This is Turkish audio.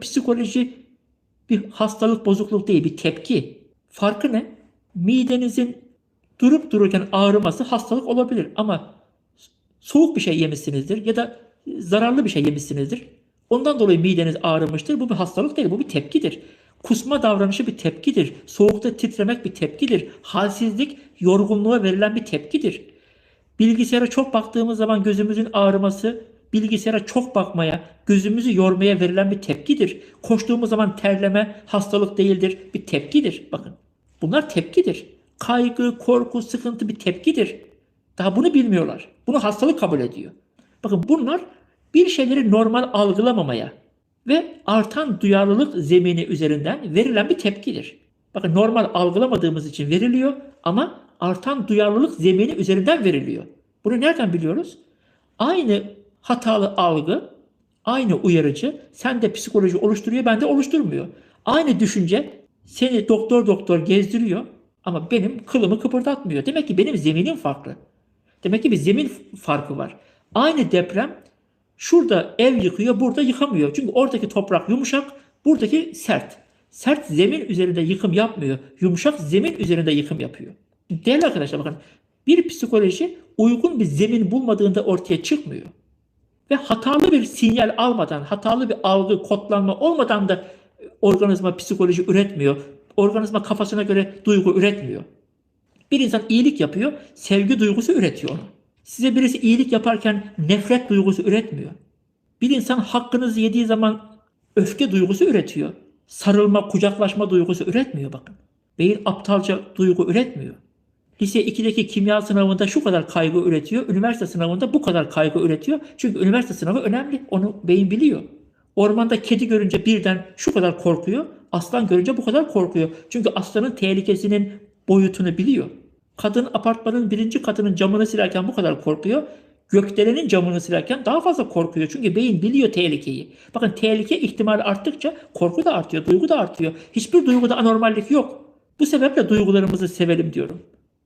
Psikoloji bir hastalık, bozukluk değil, bir tepki. Farkı ne? Midenizin durup dururken ağrıması hastalık olabilir ama soğuk bir şey yemişsinizdir ya da zararlı bir şey yemişsinizdir. Ondan dolayı mideniz ağrımıştır. Bu bir hastalık değil, bu bir tepkidir. Kusma davranışı bir tepkidir. Soğukta titremek bir tepkidir. Halsizlik yorgunluğa verilen bir tepkidir. Bilgisayara çok baktığımız zaman gözümüzün ağrıması bilgisayara çok bakmaya, gözümüzü yormaya verilen bir tepkidir. Koştuğumuz zaman terleme hastalık değildir, bir tepkidir. Bakın bunlar tepkidir. Kaygı, korku, sıkıntı bir tepkidir. Daha bunu bilmiyorlar. Bunu hastalık kabul ediyor. Bakın bunlar bir şeyleri normal algılamamaya ve artan duyarlılık zemini üzerinden verilen bir tepkidir. Bakın normal algılamadığımız için veriliyor ama artan duyarlılık zemini üzerinden veriliyor. Bunu nereden biliyoruz? Aynı hatalı algı, aynı uyarıcı sende psikoloji oluşturuyor, bende oluşturmuyor. Aynı düşünce seni doktor doktor gezdiriyor ama benim kılımı kıpırdatmıyor. Demek ki benim zeminim farklı. Demek ki bir zemin farkı var. Aynı deprem şurada ev yıkıyor, burada yıkamıyor. Çünkü oradaki toprak yumuşak, buradaki sert. Sert zemin üzerinde yıkım yapmıyor. Yumuşak zemin üzerinde yıkım yapıyor. Değerli arkadaşlar bakın bir psikoloji uygun bir zemin bulmadığında ortaya çıkmıyor. Ve hatalı bir sinyal almadan, hatalı bir algı, kodlanma olmadan da organizma psikoloji üretmiyor. Organizma kafasına göre duygu üretmiyor. Bir insan iyilik yapıyor, sevgi duygusu üretiyor onu. Size birisi iyilik yaparken nefret duygusu üretmiyor. Bir insan hakkınızı yediği zaman öfke duygusu üretiyor. Sarılma, kucaklaşma duygusu üretmiyor bakın. Beyin aptalca duygu üretmiyor. Lise 2'deki kimya sınavında şu kadar kaygı üretiyor. Üniversite sınavında bu kadar kaygı üretiyor. Çünkü üniversite sınavı önemli. Onu beyin biliyor. Ormanda kedi görünce birden şu kadar korkuyor. Aslan görünce bu kadar korkuyor. Çünkü aslanın tehlikesinin boyutunu biliyor. Kadın apartmanın birinci katının camını silerken bu kadar korkuyor. Gökdelenin camını silerken daha fazla korkuyor. Çünkü beyin biliyor tehlikeyi. Bakın tehlike ihtimali arttıkça korku da artıyor, duygu da artıyor. Hiçbir duyguda anormallik yok. Bu sebeple duygularımızı sevelim diyorum.